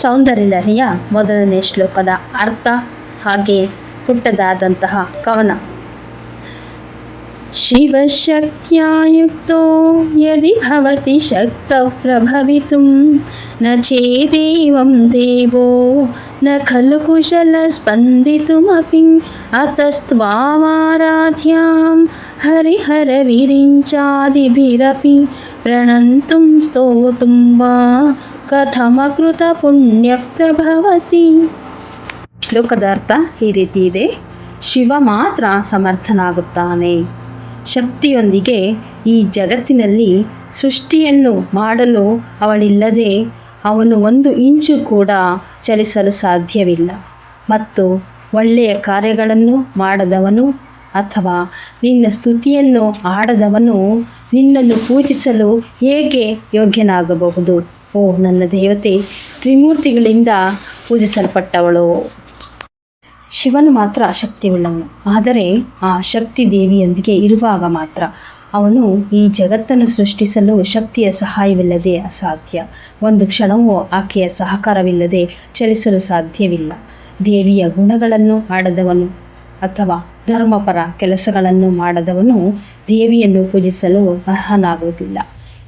ಸೌಂದರ್ಯಲಹರಿಯ ಮೊದಲನೇ ಶ್ಲೋಕದ ಅರ್ಥ ಹಾಗೆ ಪುಟ್ಟದಾದಂತಹ ಕವನ ಶಿವಶಕ್ತ್ಯಾ ಯುಕ್ತೋ ಯದಿ ಭವತಿ ಶಕ್ತಃ ಪ್ರಭವಿತುಂ ನ ಚೇದೇವಂ ದೇವೋ ನ ಖಲು ಕುಶಲಸ್ಪಂದಿತುಮಪಿ ಅತಸ್ತ್ವಾಮಾರಾಧ್ಯಾಂ ಹರಿಹರವಿರಿಂಚಾದಿಭಿರಪಿ ಸ್ತೋತುಂ ವಾ ಕಥಮಕೃತ ಪುಣ್ಯ ಪ್ರಭವತಿ ಶ್ಲೋಕದ ಅರ್ಥ ಈ ರೀತಿ ಇದೆ. ಶಿವ ಮಾತ್ರ ಸಮರ್ಥನಾಗುತ್ತಾನೆ. ಶಕ್ತಿಯೊಂದಿಗೆ ಈ ಜಗತ್ತಿನಲ್ಲಿ ಸೃಷ್ಟಿಯನ್ನು ಮಾಡಲು ಅವಳಿಲ್ಲದೆ ಅವನು ಒಂದು ಇಂಚು ಕೂಡ ಚಲಿಸಲು ಸಾಧ್ಯವಿಲ್ಲ. ಮತ್ತು ಒಳ್ಳೆಯ ಕಾರ್ಯಗಳನ್ನು ಮಾಡದವನು ಅಥವಾ ನಿನ್ನ ಸ್ತುತಿಯನ್ನು ಆಡದವನು ನಿನ್ನನ್ನು ಪೂಜಿಸಲು ಹೇಗೆ ಯೋಗ್ಯನಾಗಬಹುದು? ಓ, ನನ್ನ ದೇವತೆ, ತ್ರಿಮೂರ್ತಿಗಳಿಂದ ಪೂಜಿಸಲ್ಪಟ್ಟವಳು. ಶಿವನು ಮಾತ್ರ ಶಕ್ತಿಯುಳ್ಳವನು, ಆದರೆ ಆ ಶಕ್ತಿ ದೇವಿಯೊಂದಿಗೆ ಇರುವಾಗ ಮಾತ್ರ. ಅವನು ಈ ಜಗತ್ತನ್ನು ಸೃಷ್ಟಿಸಲು ಶಕ್ತಿಯ ಸಹಾಯವಿಲ್ಲದೆ ಅಸಾಧ್ಯ. ಒಂದು ಕ್ಷಣವೂ ಆಕೆಯ ಸಹಕಾರವಿಲ್ಲದೆ ಚಲಿಸಲು ಸಾಧ್ಯವಿಲ್ಲ. ದೇವಿಯ ಗುಣಗಳನ್ನು ಆಡದವನು ಅಥವಾ ಧರ್ಮಪರ ಕೆಲಸಗಳನ್ನು ಮಾಡದವನು ದೇವಿಯನ್ನು ಪೂಜಿಸಲು ಅರ್ಹನಾಗುವುದಿಲ್ಲ.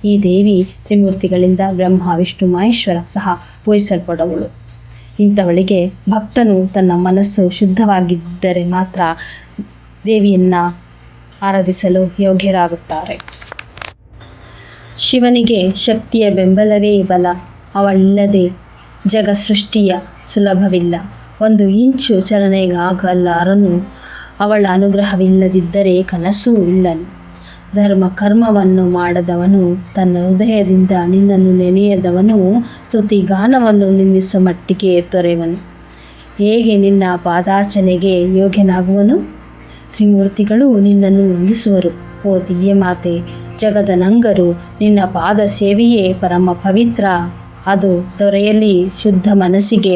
ಈ ದೇವಿ ತ್ರಿಮೂರ್ತಿಗಳಿಂದ ಬ್ರಹ್ಮ, ವಿಷ್ಣು, ಮಹೇಶ್ವರ ಸಹ ಪೂಜಿಸಲ್ಪಡುವಳು. ಇಂಥವಳಿಗೆ ಭಕ್ತನು ತನ್ನ ಮನಸ್ಸು ಶುದ್ಧವಾಗಿದ್ದರೆ ಮಾತ್ರ ದೇವಿಯನ್ನ ಆರಾಧಿಸಲು ಯೋಗ್ಯರಾಗುತ್ತಾರೆ. ಶಿವನಿಗೆ ಶಕ್ತಿಯ ಬೆಂಬಲವೇ ಬಲ. ಅವಳಿಲ್ಲದೆ ಜಗ ಸೃಷ್ಟಿಯ ಸುಲಭವಿಲ್ಲ. ಒಂದು ಇಂಚು ಚಲನೆಗಾಗಲಾರನು ಅವಳ ಅನುಗ್ರಹವಿಲ್ಲದಿದ್ದರೆ ಕನಸೂ ಇಲ್ಲನು. ಧರ್ಮ ಕರ್ಮವನ್ನು ಮಾಡದವನು ತನ್ನ ಹೃದಯದಿಂದ ನಿನ್ನನ್ನು ನೆನೆಯದವನು. ಸ್ತುತಿಗಾನವನ್ನು ನಿಲ್ಲಿಸುವ ಮಟ್ಟಿಗೆ ತೊರೆವನು. ಹೇಗೆ ನಿನ್ನ ಪಾದಾರ್ಚನೆಗೆ ಯೋಗ್ಯನಾಗುವನು? ತ್ರಿಮೂರ್ತಿಗಳು ನಿನ್ನನ್ನು ವಂದಿಸುವರು ಓ ದಿವ್ಯಮಾತೆ ಜಗದ ನಂಗರು ನಿನ್ನ ಪಾದ ಸೇವೆಯೇ ಪರಮ ಪವಿತ್ರ. ಅದು ದೊರೆಯಲಿ ಶುದ್ಧ ಮನಸ್ಸಿಗೆ.